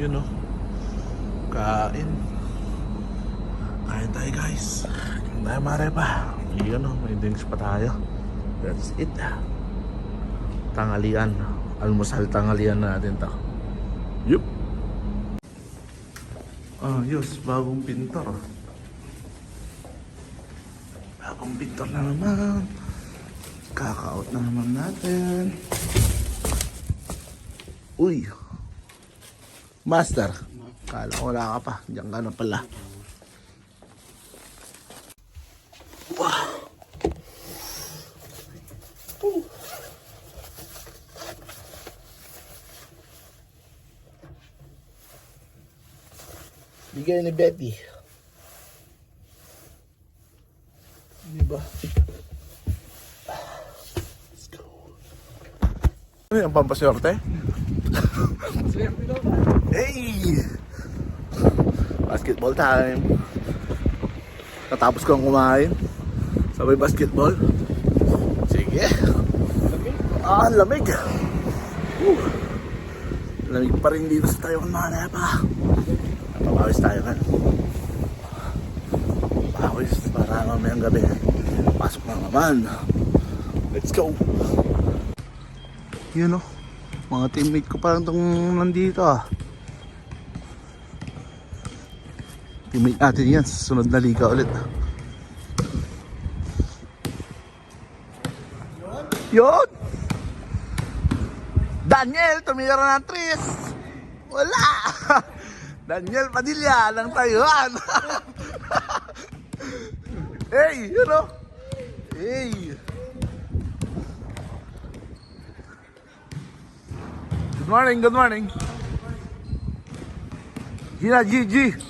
Yun oh. Kain. Kain tayo guys. Kain tayo mare pa. Yun oh, may drinks pa tayo. That's it. Tangalian. Almusal tangalian natin to. Yup. Ah, yus, bagong pintor. Bagong pintor na naman. Kaka-out na naman natin. Uy. Master. Kala ko wala ka pa. Diyan ka na pala. Wow. Uh. Bigay ni Betty. Di ba? Let's go. Ano yung pampaswerte? Hey! Basketball time. Natapos ko ang kumain. Sabay basketball. Sige. Ah, ang lamig. Woo. Lamig pa rin dito sa Taiwan mga pa. Napapawis tayo kan. Pawis para mamayang gabi. Pasok na naman. Let's go. Yun oh. Mga teammate ko parang itong nandito ah. Teammate natin yan sa sunod na liga ulit. Yun! Daniel, tumira ng tris! Wala! Daniel Padilla ng Taiwan! hey, yun o! Hey! Good morning, good morning! Gina, G, G!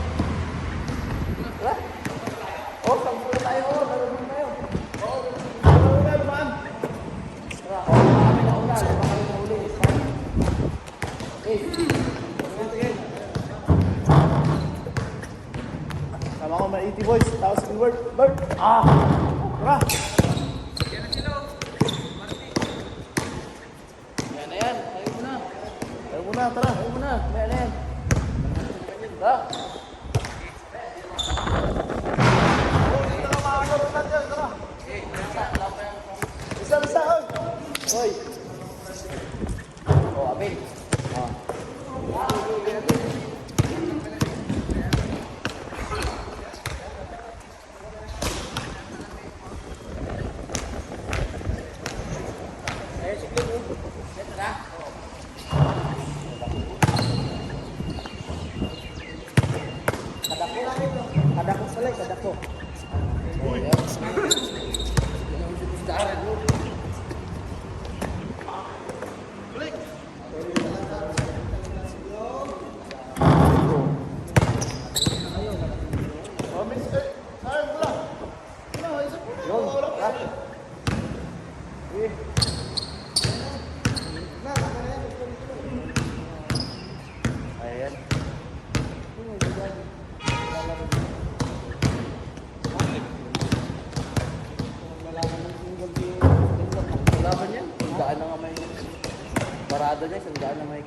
Parada niya, sandaan na may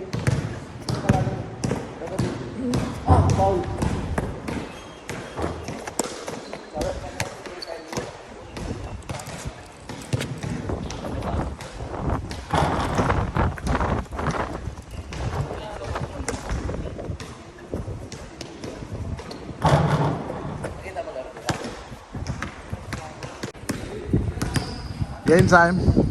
Ah, foul. Game time.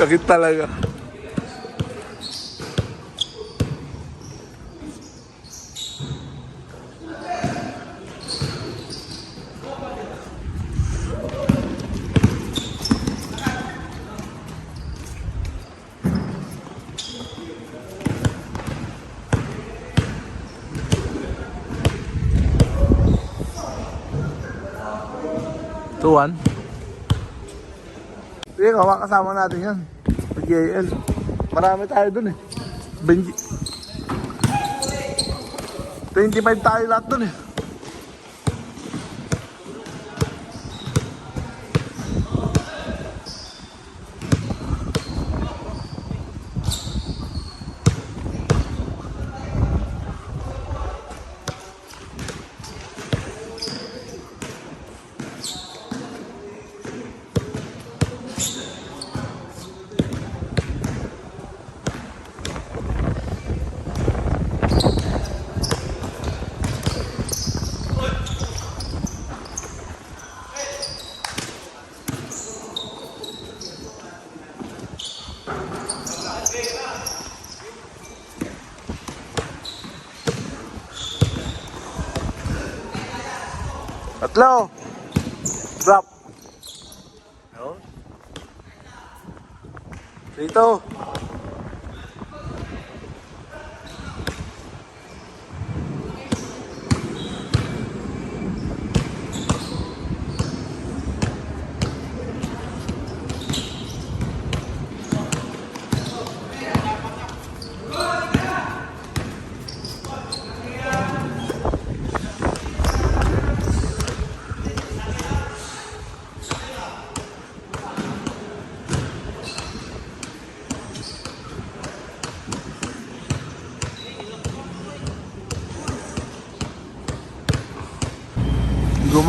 Sakit talaga. Tuwan. Sige, kawa kasama natin yan. Pag-JL. Marami tayo dun eh. Benji. 25 tayo lahat dun eh. Tatlo. Drop. Yun. Dito.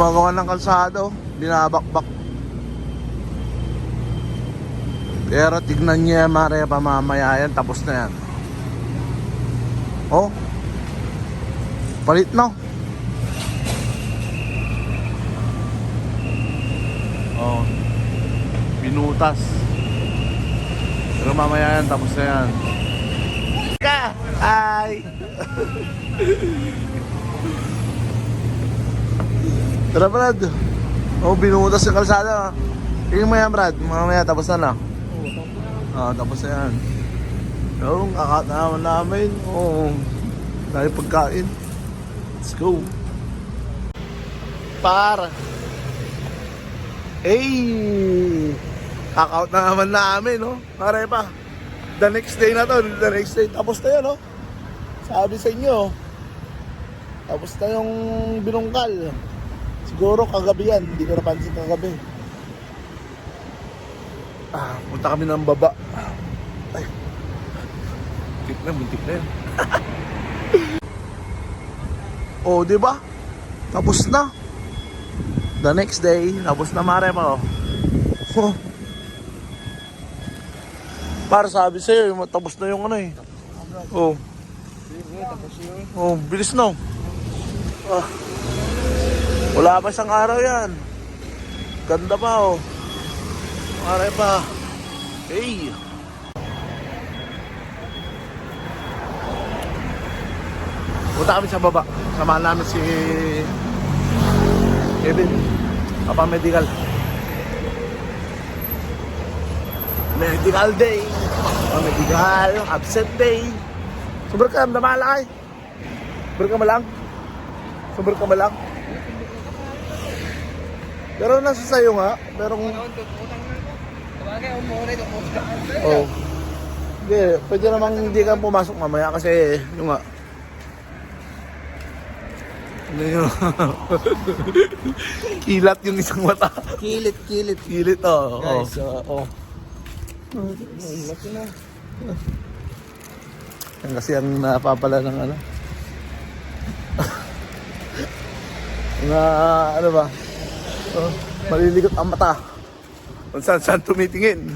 Gumagawa ng kalsado. Binabakbak. Pero tignan niya Maria pamamaya yan. Tapos na yan. Oh. Palit no. Oh. Binutas. Pero mamaya yan. Tapos na yan. Ka! Ay! Tara Brad. Oh, binutas yung kalsada. Tingnan mo yan Brad. Mamaya tapos na na. Ah, tapos na yan. Yung naman namin. Oo. Dahil pagkain. Let's go. Para. Hey! Kakaut na naman namin, no? Pare pa. The next day na to. The next day. Tapos na yun, no? Sabi sa inyo. Tapos na yung binungkal. Siguro kagabi yan. Hindi ko napansin kagabi. Ah, punta kami ng baba. Ay. Muntik na, muntik na yan. oh, di ba? Tapos na. The next day, tapos na mare pa oh. Para sabi sa'yo, tapos na yung ano eh. Oh. Oh, bilis na. oh. Ah. Wala pa isang araw yan. Ganda pa oh. Mare pa. Hey. Punta kami sa baba. Samahan namin si Kevin. Papa Medical. Medical day. Papa Medical. Absent day. Sobrang ka, namalakay. Sobrang ka malang. Sobrang ka malang. Pero nasa sayo nga. Pero ito. Oh. Hindi, pwede namang hindi ka pumasok mamaya kasi yung nga. Ano yun? Kilat yung isang mata. Kilit, kilit. Kilit, oh. oh. Guys, uh, oh. Laki na. Yan kasi ang napapala ng ano. na ano ba? Oh, maliligot ang mata. Kung saan saan tumitingin.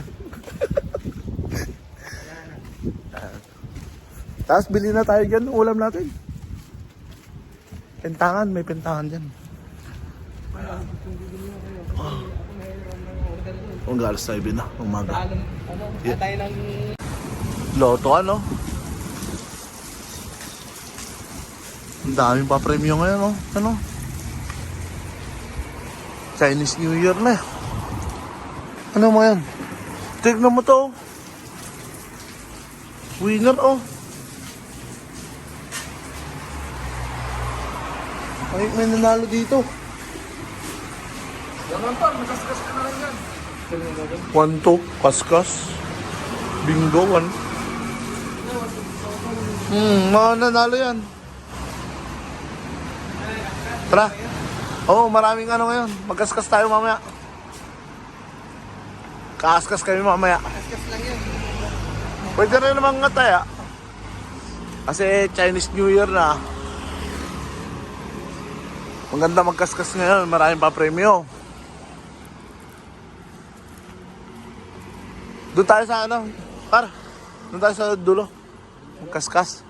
Tapos bili na tayo dyan ulam natin. Pentangan, may pentangan dyan. Oh. Kung galas tayo na, umaga. Yeah. Loto ano? Ang daming pa premyo ngayon, oh. Ano? Chinese New Year na. Ano mo yan? Tignan mo to. oh. Winner, oh. Ay, may nanalo dito. Yaman pa, masaskas ka na lang yan. One, two, kaskas. Bingo, one. Hmm, mga nanalo yan. Tara. Oo, oh, maraming ano ngayon. Magkaskas tayo mamaya. Kaaskas kami mamaya. Kaskas lang yan. Pwede rin naman nga tayo. Kasi Chinese New Year na. Maganda magkaskas ngayon. Maraming pa premyo. Doon tayo sa ano? Par. Doon tayo sa dulo. Magkaskas.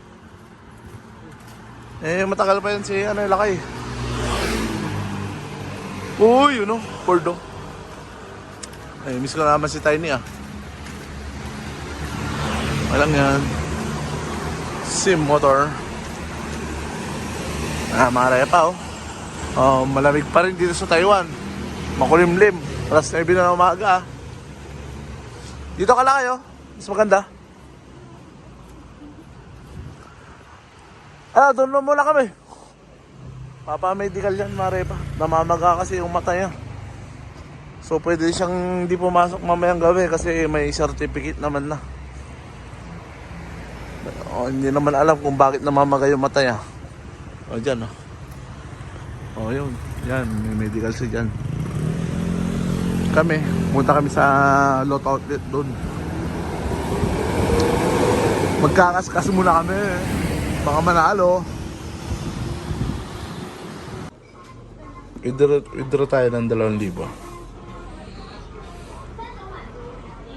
Eh, matagal pa yan si ano, Lakay. Uy, yun o. Pordo. Ay, miss ko naman si Tiny ah. Walang yan. Sim motor. Ah, mga repa oh. Oh, malamig pa rin dito sa Taiwan. Makulimlim. Alas 9 na umaga ah. Dito ka lang kayo. Mas maganda. Ah, doon na muna kami. Papa-medical yan, mga repa. Namamaga kasi yung mata niya. So, pwede siyang hindi pumasok mamayang gabi kasi may certificate naman na. Oh, hindi naman alam kung bakit namamaga yung mata niya. O, dyan, oh. O, yun. Yan, may medical siya dyan. Kami, punta kami sa lot outlet doon. Magkakaskas muna kami. Baka manalo. Withdraw, withdraw tayo ng 2,000.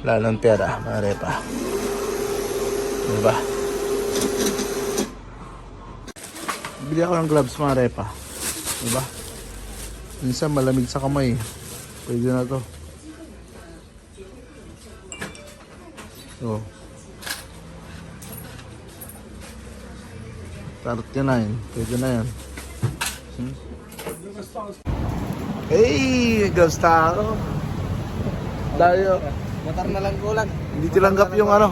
Wala ng pera, mga repa. Diba? Bili ako ng gloves, mga repa. Diba? Minsan malamig sa kamay. Pwede na to. So. 39. Pwede na yan. Hmm? Hey! Gloves tayo. Dayo. Motor na lang kulang. Hindi tinanggap yung ano.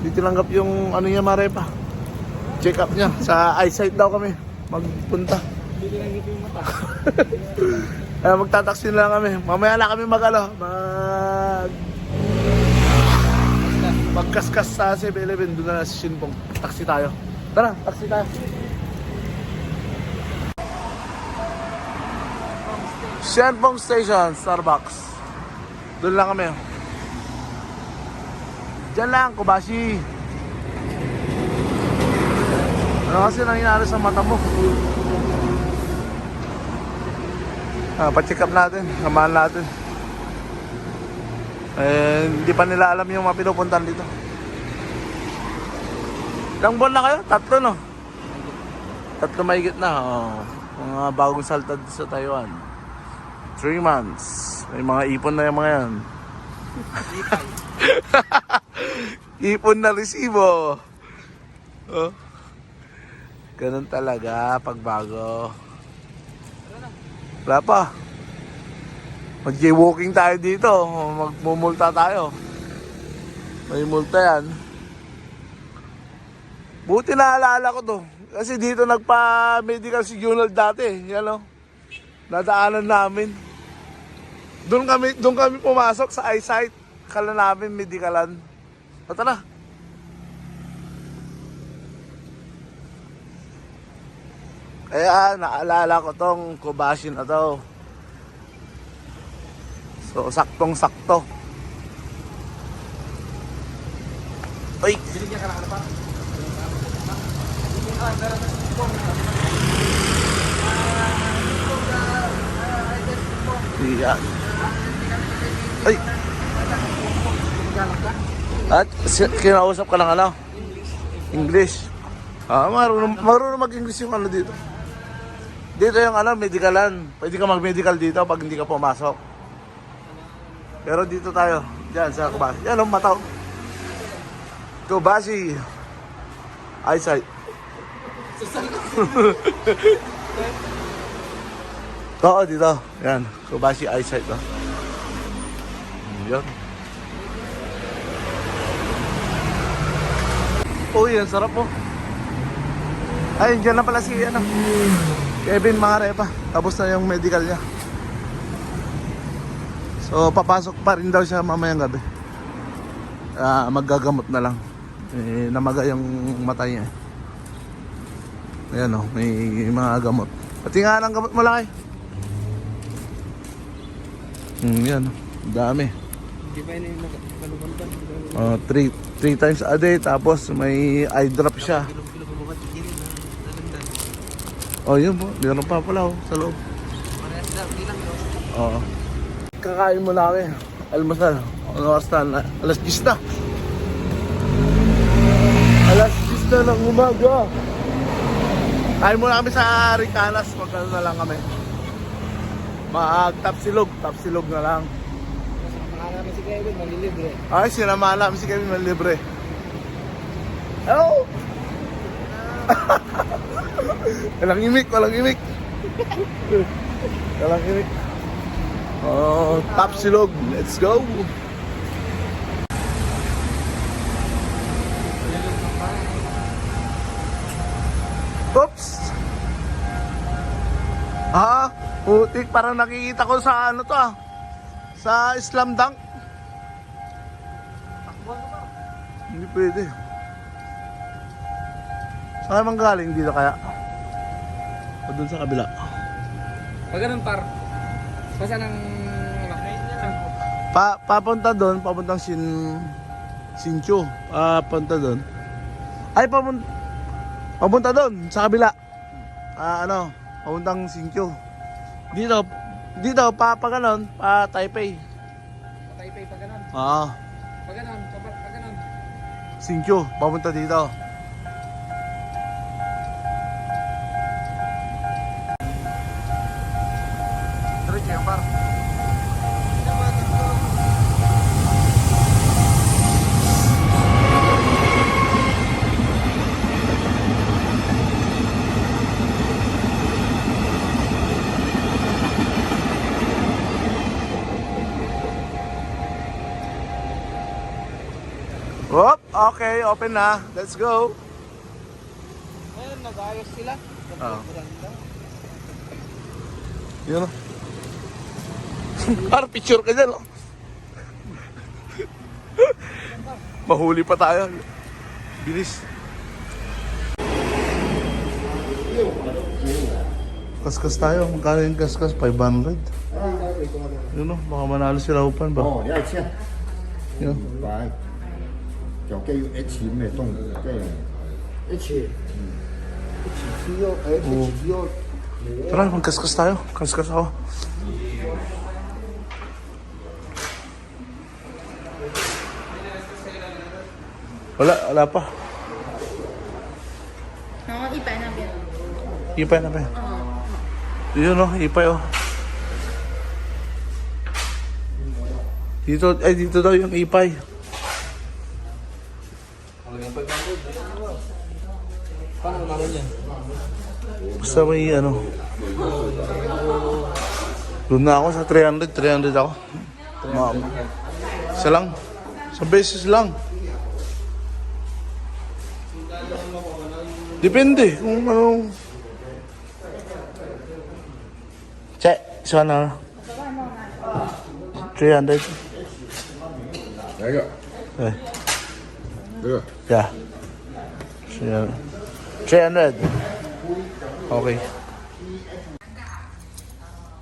Hindi tinanggap yung ano niya marepa. Check up niya. Sa eyesight daw kami. Magpunta. Hindi lang yung mata. Kaya magtataksi na lang kami. Mamaya na kami mag ano. Mag... Magkaskas sa 7-Eleven. Doon na sa Shinpong. Taxi tayo. Tara, taxi tayo. Shinpong Station, Starbucks. Doon lang kami. Diyan lang, Kubashi. Ano kasi nangyari sa mata mo? Ah, pa-check up natin, samahan natin. Eh, hindi pa nila alam yung mga pinupuntan dito. Ilang buwan na kayo? Tatlo, no? Tatlo mahigit na. Oh. Mga bagong saltad sa Taiwan. Three months. May mga ipon na yung mga yan. ipon na resibo. Oh. Ganun talaga pag bago. Wala pa. Mag-jaywalking tayo dito. Magmumulta tayo. May multa yan. Buti naalala ko to. Kasi dito nagpa-medical si dati. Yan o. Nadaanan namin. Doon kami, doon kami pumasok sa eyesight. Kala namin medicalan. O tara. Kaya naalala ko tong Kobashi na to. So, na ano pa? Yan. Ay! At kinausap ka ng ano? English. Ah, marunong, marunong mag-English yung ano dito. Dito yung ano, medicalan. Pwede ka mag-medical dito pag hindi ka pumasok. Pero dito tayo. Diyan sa Kubasi. Yan ang mata. oh. Kubasi. Eyesight. Oo, dito. Yan. Kubasi eyesight. Oh. Yan. Uy, ang sarap po. Ay, dyan na pala si ano, Kevin Marepa. Tapos na yung medical niya. So, papasok pa rin daw siya mamayang gabi. Ah, maggagamot na lang. Eh, namaga yung mata niya. Ayan o, may mga gamot. Pati nga ng gamot malaki. Hmm, yan. oh. Dami. Uh, three, three times a day. Tapos may eye drop siya. Oh, yun po. Meron pa pala oh, sa loob. Lang, lang. Oo. Kakain mo na kami. Almasal. Ano oras na? Alas 10 na. Alas 10 na ng umaga. Kain muna kami sa Ricanas. Magkano na lang kami. Mag tapsilog. Tapsilog na lang. Namin si Kevin, malilibre. Ay, sinama namin si Kevin Manlibre. Hello! walang imik, walang imik. walang imik. Oh, top silog. Let's go. Oops! Ah, putik. Parang nakikita ko sa ano to ah. Sa Islam Dunk. Hindi pwede. Saan naman galing dito kaya? O dun sa kabila? Pag ganun par, basta ng... Pa papunta doon, papuntang Sin Sincho. Papunta doon. Ay, papunta papunta doon sa kabila. Ah, ano, papuntang Sincho. Dito, dito pa pa ganon, pa Taipei. Taipei pag ganun. Ah, ganun, pag, pag ganun. Sincho, papunta dito. Okay, open na. Let's go. Ayun, nag-ayos sila. Ah. Oo. Yun. Par picture ka dyan. Oh. Mahuli pa tayo. Bilis. Kaskas tayo. Magkano yung kaskas? 500? Yun o, baka manalo si Raupan ba? Oh, yeah, it's yeah. Yun. Bye. 就叫 H 咩动即系 H，嗯，H T O，诶 H T O， Tara, magkaskas tayo. Kaskas ako. Wala, wala pa. 然后一百那边， Ipay na ba? 嗯， Yun o, ipay o. Dito, ay dito daw yung ipay. sa may ano. Doon na ako sa 300, 300 ako. Ma'am. Isa lang. Sa beses lang. Depende kung ano. Che, isa na. 300. There you go. Hey. There you go. Yeah. 300. 300. Okay.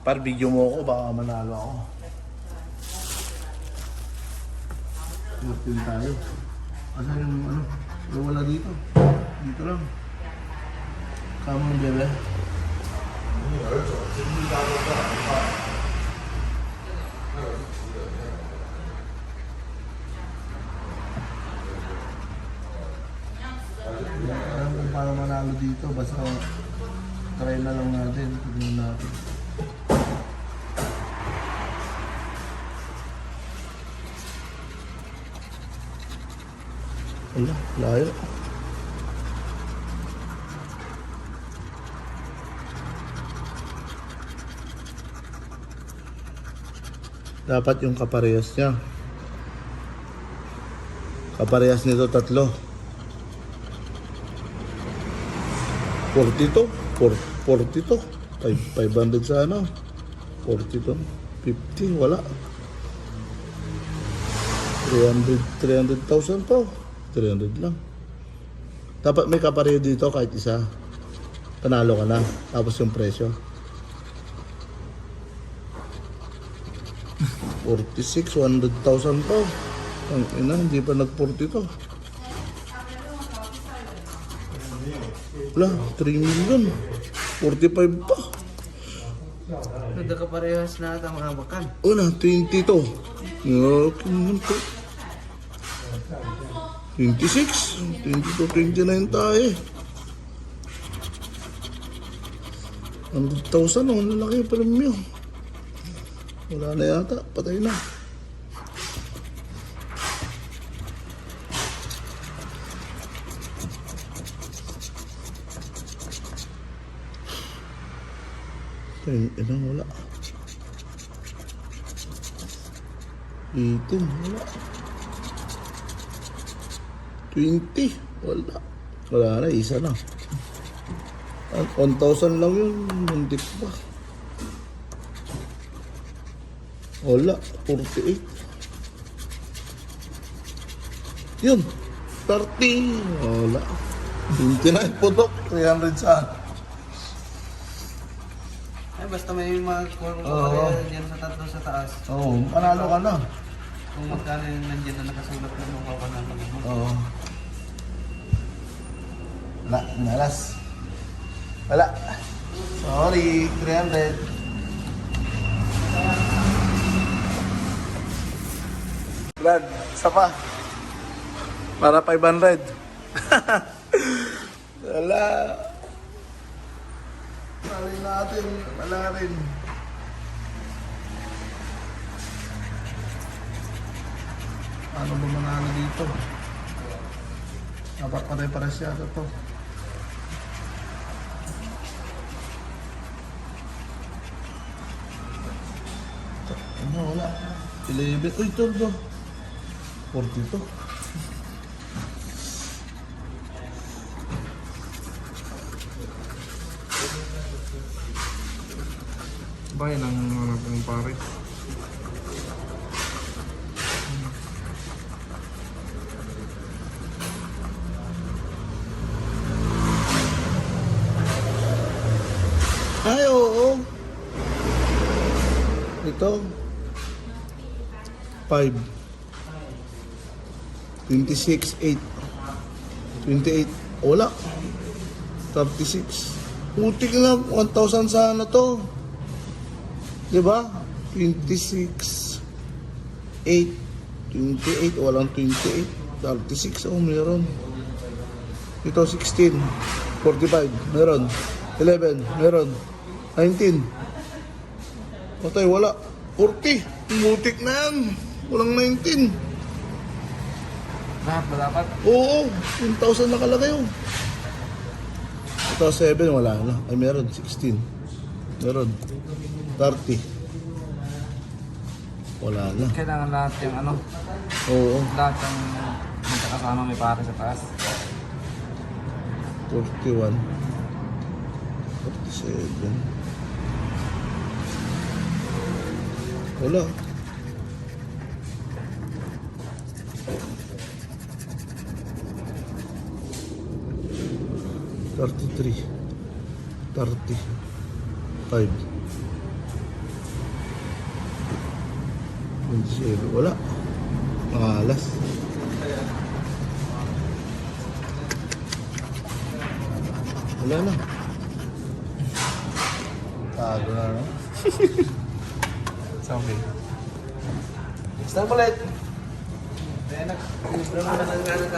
Par video mo ako, baka manalo ako. Magpil tayo. Asan yung ano? Wala dito. Dito lang. Come on, bebe. Alam kung manalo dito. Basta try na lang natin. Tignan natin. Wala, layo. Dapat yung kaparehas niya. Kaparehas nito tatlo. 42, 42. 500 sa ano? 42, 50, wala. 300, 300,000 to. 300 lang. Dapat may kapareho dito kahit isa. Panalo ka na. Tapos yung presyo. 46, 100,000 to. Ang ina, hindi pa nag-40 to. Wala, 3 million. 45 pa. Nagkakaparehas na ata mga bakan. Una, 20 to. Okay naman to. 26. 22, 29 tayo eh. 100,000 oh, ang lalaki premyo. Wala na yata, patay na. Ay, ina, wala. 18, wala. 20, wala. Wala na, isa na. Ah, 1,000 lang yun, hindi pa. Wala, 48. Yun, 30. Wala. 29 putok, 300 sa Ay, basta may mga kung Oo. kaparehas yan sa tatlo sa taas. Oo, oh, panalo ka na. Kung magkano yung nandiyan na nakasulat na mga kapanalo mo. Oo. Wala, nalas. Wala. Sorry, 300. Brad, isa pa. Para 500. Wala. Sali natin. Wala rin. Ano ba manalo dito? Dapat pare-pares yata to. Ano, wala. 11. Uy, ito, ito. 40 to. Bayan ang mga ng pare. Ay, oo. Ito. 5. 26, 8. 28. Wala. 36. Putik na. 1,000 sa ano to. Diba? 26. 8. 28. Walang 28. 36. Oh, meron. Ito, 16. 45. Meron. 11. Meron. 19. Patay, wala. 40. Mutik na yan. Walang 19. Lahat ba dapat? Oo, 10,000 nakalagay oh. Ito 7, wala na. Ay, meron. 16. Meron. 30. Wala na. Kailangan lahat yung ano, Oo, lahat yung magkakasama may pare sa taas. 41. 47. Wala. Thirty-three. Thirty. Wala. Malas. Wala na. Tago na, no? Ulit. Mo na ng gano'n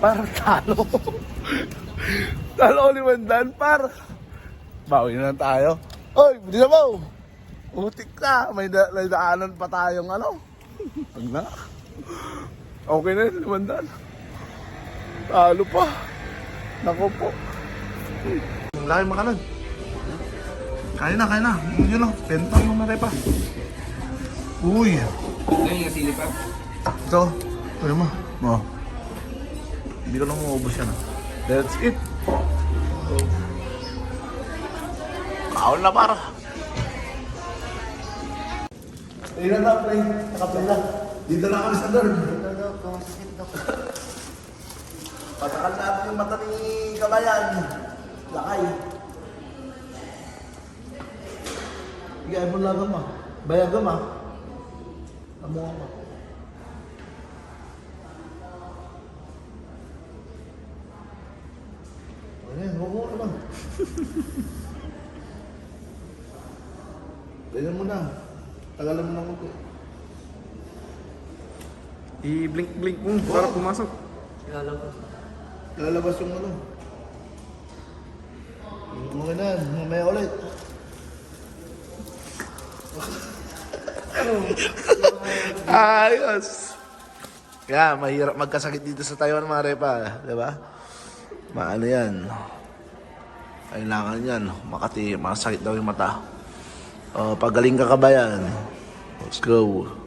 Par, talo. talo ni Mandan, par. Bawi na tayo. Oy, hindi na ba? Utik ka. May, da- may daanan pa tayong ano. Pag na. Okay na yun, limandaan. Talo pa. Nako po. Ang laki makanan. Kaya na, kaya na. Yun lang, pentang mo na pa. Uy. Ngayon yung sili pa. Ito, ano mo? Mo. Hindi ko na maubos yan. ah. That's it. Kaon na para. Ayun na, play. Naka-play lang. Dito na kami sa dorm. Patakal natin yung mata ni Kabayan. Lakay. Bigay mo lang ma. Bayagam ah. Amo ako. Ayan, huwag mo naman. Ganyan mo na. Tagalan mo na ko. I-blink-blink mo para pumasok. Lalabas yung ano. Okay na, mamaya ulit. Ayos! Kaya, mahirap magkasakit dito sa Taiwan mga repa, di ba? Maano yan. Kailangan yan. Makati, masakit daw yung mata. O, pagaling ka kabayan. Let's go.